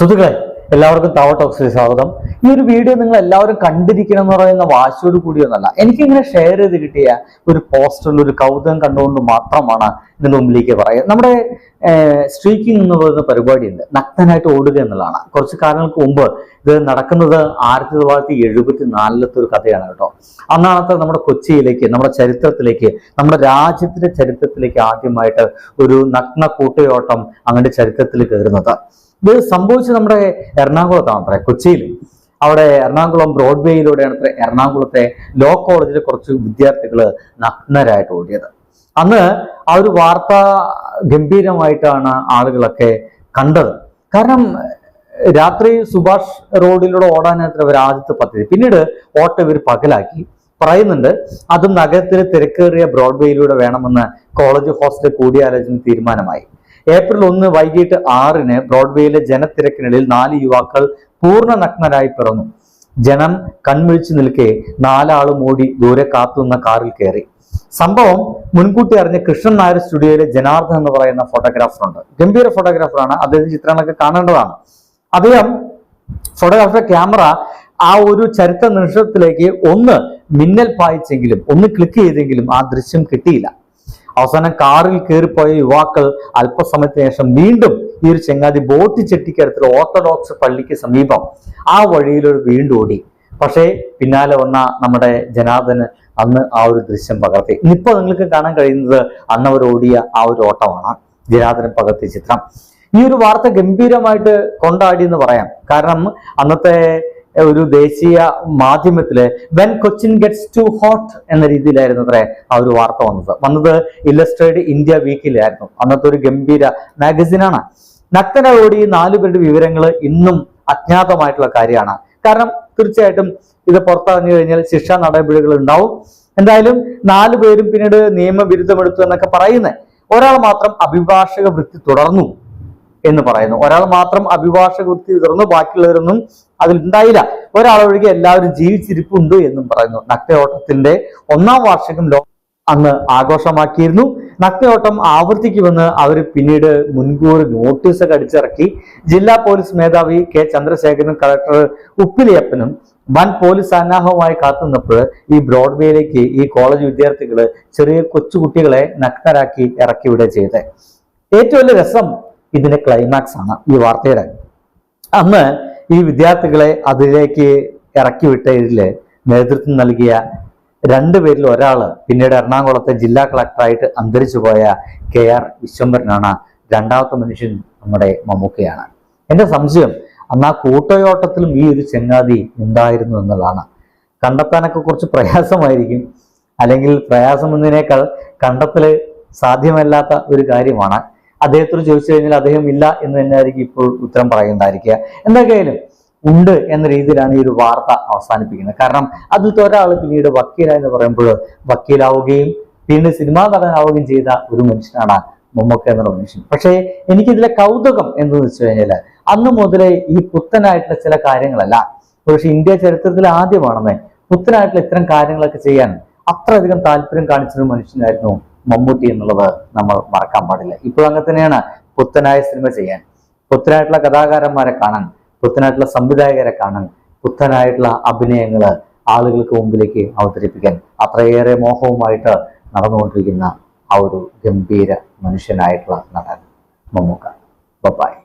സുഹൃത്തുക്കളെ എല്ലാവർക്കും താവ ടോക്സിലേക്ക് സ്വാഗതം. ഈ ഒരു വീഡിയോ നിങ്ങൾ എല്ലാവരും കണ്ടിരിക്കണം എന്ന് പറയുന്ന വാശിയോട് കൂടിയൊന്നല്ല എനിക്കിങ്ങനെ ഷെയർ ചെയ്ത് കിട്ടിയ ഒരു പോസ്റ്ററിൽ ഒരു കൗതുകം കണ്ടുകൊണ്ട് മാത്രമാണ് നിങ്ങൾ മുമ്പിലേക്ക് പറയുക. നമ്മുടെ സ്ട്രീക്കിംഗ് എന്ന് പറയുന്ന പരിപാടിയുണ്ട്. നഗ്നനായിട്ട് ഓടുക എന്നുള്ളതാണ്. കുറച്ച് കാലങ്ങൾക്ക് മുമ്പ് ഇത് നടക്കുന്നത് ആയിരത്തി തൊള്ളായിരത്തി എഴുപത്തി നാലിലത്തെ ഒരു കഥയാണ് കേട്ടോ. അന്നാണത്തെ നമ്മുടെ കൊച്ചിയിലേക്ക് നമ്മുടെ ചരിത്രത്തിലേക്ക് നമ്മുടെ രാജ്യത്തിന്റെ ചരിത്രത്തിലേക്ക് ആദ്യമായിട്ട് ഒരു നഗ്ന കൂട്ടയോട്ടം അങ്ങനെ ചരിത്രത്തിൽ കയറുന്നത്. ഇത് സംഭവിച്ചത് നമ്മുടെ എറണാകുളത്താണ് അത്ര കൊച്ചിയിൽ. അവിടെ എറണാകുളം ബ്രോഡ്വേയിലൂടെയാണ് അത്ര എറണാകുളത്തെ ലോ കോളേജിലെ കുറച്ച് വിദ്യാർത്ഥികൾ നഗ്നരായിട്ട് ഓടിയത്. അന്ന് ആ ഒരു വാർത്ത ഗംഭീരമായിട്ടാണ് ആളുകളൊക്കെ കണ്ടത്. കാരണം രാത്രി സുഭാഷ് റോഡിലൂടെ ഓടാനായിട്ട് അവർ ആദ്യത്തെ പദ്ധതി. പിന്നീട് ഓട്ടം ഇവർ പകലാക്കി. പറയുന്നുണ്ട് അതും നഗരത്തിലെ തിരക്കേറിയ ബ്രോഡ്വേയിലൂടെ വേണമെന്ന് കോളേജ് ഹോസ്റ്റൽ കൂടിയാലോചന തീരുമാനമായി. ഏപ്രിൽ ഒന്ന് വൈകിട്ട് ആറിന് ബ്രോഡ്വേയിലെ ജനത്തിരക്കിനിടയിൽ നാല് യുവാക്കൾ പൂർണ നഗ്നരായി പിറന്നു. ജനം കൺമിഴിച്ചു നിൽക്കെ നാലാളും ഓടി ദൂരെ കാത്തുനിന്ന കാറിൽ കയറി. സംഭവം മുൻകൂട്ടി അറിഞ്ഞ കൃഷ്ണൻ നായർ സ്റ്റുഡിയോയിലെ ജനാർദ്ദൻ എന്ന് പറയുന്ന ഫോട്ടോഗ്രാഫർ ഉണ്ട് ഗംഭീര ഫോട്ടോഗ്രാഫറാണ്. അദ്ദേഹം ചിത്രങ്ങളൊക്കെ കാണേണ്ടതാണ്. അദ്ദേഹം ഫോട്ടോഗ്രാഫർ ക്യാമറ ആ ഒരു ചരിത്ര നിമിഷത്തിലേക്ക് ഒന്ന് മിന്നൽ പായിച്ചെങ്കിലും ഒന്ന് ക്ലിക്ക് ചെയ്തെങ്കിലും ആ ദൃശ്യം കിട്ടിയില്ല. അവസാനം കാറിൽ കയറിപ്പോയ യുവാക്കൾ അല്പസമയത്തിന് ശേഷം വീണ്ടും ഈ ഒരു ചെങ്ങാതി ബോട്ട് ചെട്ടിക്കരത്തിൽ ഓർത്തഡോക്സ് പള്ളിക്ക് സമീപം ആ വഴിയിലൊരു വീണ്ടും ഓടി. പക്ഷേ പിന്നാലെ വന്ന നമ്മുടെ ജനാർദ്ദന് അന്ന് ആ ഒരു ദൃശ്യം പകർത്തി. ഇന്നിപ്പോ നിങ്ങൾക്ക് കാണാൻ കഴിയുന്നത് അന്നവർ ഓടിയ ആ ഒരു ഓട്ടമാണ്. ജനാർദ്ദനൻ പകർത്തിയ ചിത്രം. ഈ ഒരു വാർത്ത ഗംഭീരമായിട്ട് കൊണ്ടാടി എന്ന് പറയാം. കാരണം അന്നത്തെ ഒരു ദേശീയ മാധ്യമത്തിൽ when Cochin gets too hot എന്ന രീതിയിലായിരുന്നു അത്രേ ആ ഒരു വാർത്ത വന്നത്. വന്നത് ഇല്ലസ്ട്രേഡ് ഇന്ത്യ വീക്കിലായിരുന്നു അന്നത്തെ ഒരു ഗംഭീര മാഗസിനാണ്. ഈ നാലു പേരുടെ വിവരങ്ങൾ ഇന്നും അജ്ഞാതമായിട്ടുള്ള കാര്യമാണ്. കാരണം തീർച്ചയായിട്ടും ഇത് പുറത്തറിഞ്ഞു കഴിഞ്ഞാൽ ശിക്ഷാ നടപടികൾ ഉണ്ടാവും. എന്തായാലും നാലു പേരും പിന്നീട് നിയമവിരുദ്ധമെടുത്തു എന്നൊക്കെ പറയുന്നത് ഒരാൾ മാത്രം അഭിഭാഷക വൃത്തി തുടർന്നു എന്ന് പറയുന്നു. ഒരാൾ മാത്രം അഭിഭാഷക വൃത്തി തുടർന്നു ബാക്കിയുള്ളവരൊന്നും അതിൽ ഉണ്ടായില്ല. ഒരാളൊഴികെ എല്ലാവരും ജീവിച്ചിരിപ്പുണ്ട് എന്നും പറയുന്നു. നഗ്നയോട്ടത്തിന്റെ ഒന്നാം വാർഷികം ലോ അന്ന് ആഘോഷമാക്കിയിരുന്നു. നഗ്നയോട്ടം ആവർത്തിക്കുമെന്ന് അവർ പിന്നീട് മുൻകൂർ നോട്ടീസൊക്കെ അടിച്ചിറക്കി. ജില്ലാ പോലീസ് മേധാവി കെ ചന്ദ്രശേഖരനും കളക്ടർ ഉപ്പിലിയപ്പനും വൻ പോലീസ് സന്നാഹവുമായി കാത്തുനിന്നപ്പോൾ ഈ ബ്രോഡ്വേയിലേക്ക് ഈ കോളേജ് വിദ്യാർത്ഥികൾ ചെറിയ കൊച്ചുകുട്ടികളെ നഗ്നരാക്കി ഇറക്കി വിടുക ചെയ്തത് ഏറ്റവും വലിയ രസം ഇതിന്റെ ക്ലൈമാക്സ് ആണ് ഈ വാർത്തയുടെ. അന്ന് ഈ വിദ്യാർത്ഥികളെ അതിലേക്ക് ഇറക്കി വിട്ടതിൽ നേതൃത്വം നൽകിയ രണ്ടുപേരിൽ ഒരാൾ പിന്നീട് എറണാകുളത്തെ ജില്ലാ കളക്ടറായിട്ട് അന്തരിച്ചു പോയ കെ ആർ വിശ്വംഭരനാണ്. രണ്ടാമത്തെ മനുഷ്യൻ നമ്മുടെ മമ്മൂക്കയാണ്. എന്റെ സംശയം അന്ന് ആ കൂട്ടയോട്ടത്തിലും ഈ ഒരു ചെങ്ങാതി ഉണ്ടായിരുന്നു എന്നതാണ് കണ്ടെത്താനൊക്കെ കുറച്ച് പ്രയാസമായിരിക്കും. അല്ലെങ്കിൽ പ്രയാസം എന്നതിനേക്കാൾ കണ്ടെത്തൽ സാധ്യമല്ലാത്ത ഒരു കാര്യമാണ്. അദ്ദേഹത്തോട് ചോദിച്ചു കഴിഞ്ഞാൽ അദ്ദേഹം ഇല്ല എന്ന് തന്നെയായിരിക്കും ഇപ്പോൾ ഉത്തരം പറയുന്നതായിരിക്കുക. എന്തൊക്കെയായാലും ഉണ്ട് എന്ന രീതിയിലാണ് ഈ ഒരു വാർത്ത അവസാനിപ്പിക്കുന്നത്. കാരണം അതിലത്തെ ഒരാൾ പിന്നീട് വക്കീല എന്ന് പറയുമ്പോൾ വക്കീലാവുകയും പിന്നീട് സിനിമാ നടനാവുകയും ചെയ്ത ഒരു മനുഷ്യനാണ് മമ്മൂക്ക എന്നുള്ള മനുഷ്യൻ. പക്ഷേ എനിക്കിതിലെ കൗതുകം എന്തെന്ന് വെച്ച് കഴിഞ്ഞാൽ അന്ന് മുതലേ ഈ പുത്തനായിട്ടുള്ള ചില കാര്യങ്ങളല്ല. പക്ഷെ ഇന്ത്യ ചരിത്രത്തിൽ ആദ്യമാണെന്ന്. പുത്തനായിട്ടുള്ള ഇത്തരം കാര്യങ്ങളൊക്കെ ചെയ്യാൻ അത്രയധികം താല്പര്യം കാണിച്ചൊരു മനുഷ്യനായിരുന്നു മമ്മൂട്ടി എന്നുള്ളത് നമ്മൾ മറക്കാൻ പാടില്ല. ഇപ്പോഴും അങ്ങനെ തന്നെയാണ് പുത്തനായ സിനിമ ചെയ്യാൻ. പുത്തനായിട്ടുള്ള കഥാകാരന്മാരെ കാണാൻ പുത്തനായിട്ടുള്ള സംവിധായകരെ കാണാൻ പുത്തനായിട്ടുള്ള അഭിനയങ്ങൾ ആളുകൾക്ക് മുമ്പിലേക്ക് അവതരിപ്പിക്കാൻ അത്രയേറെ മോഹവുമായിട്ട് നടന്നുകൊണ്ടിരിക്കുന്ന ആ ഒരു ഗംഭീര മനുഷ്യനായിട്ടുള്ള നടൻ മമ്മൂക്ക. ബൊബായ്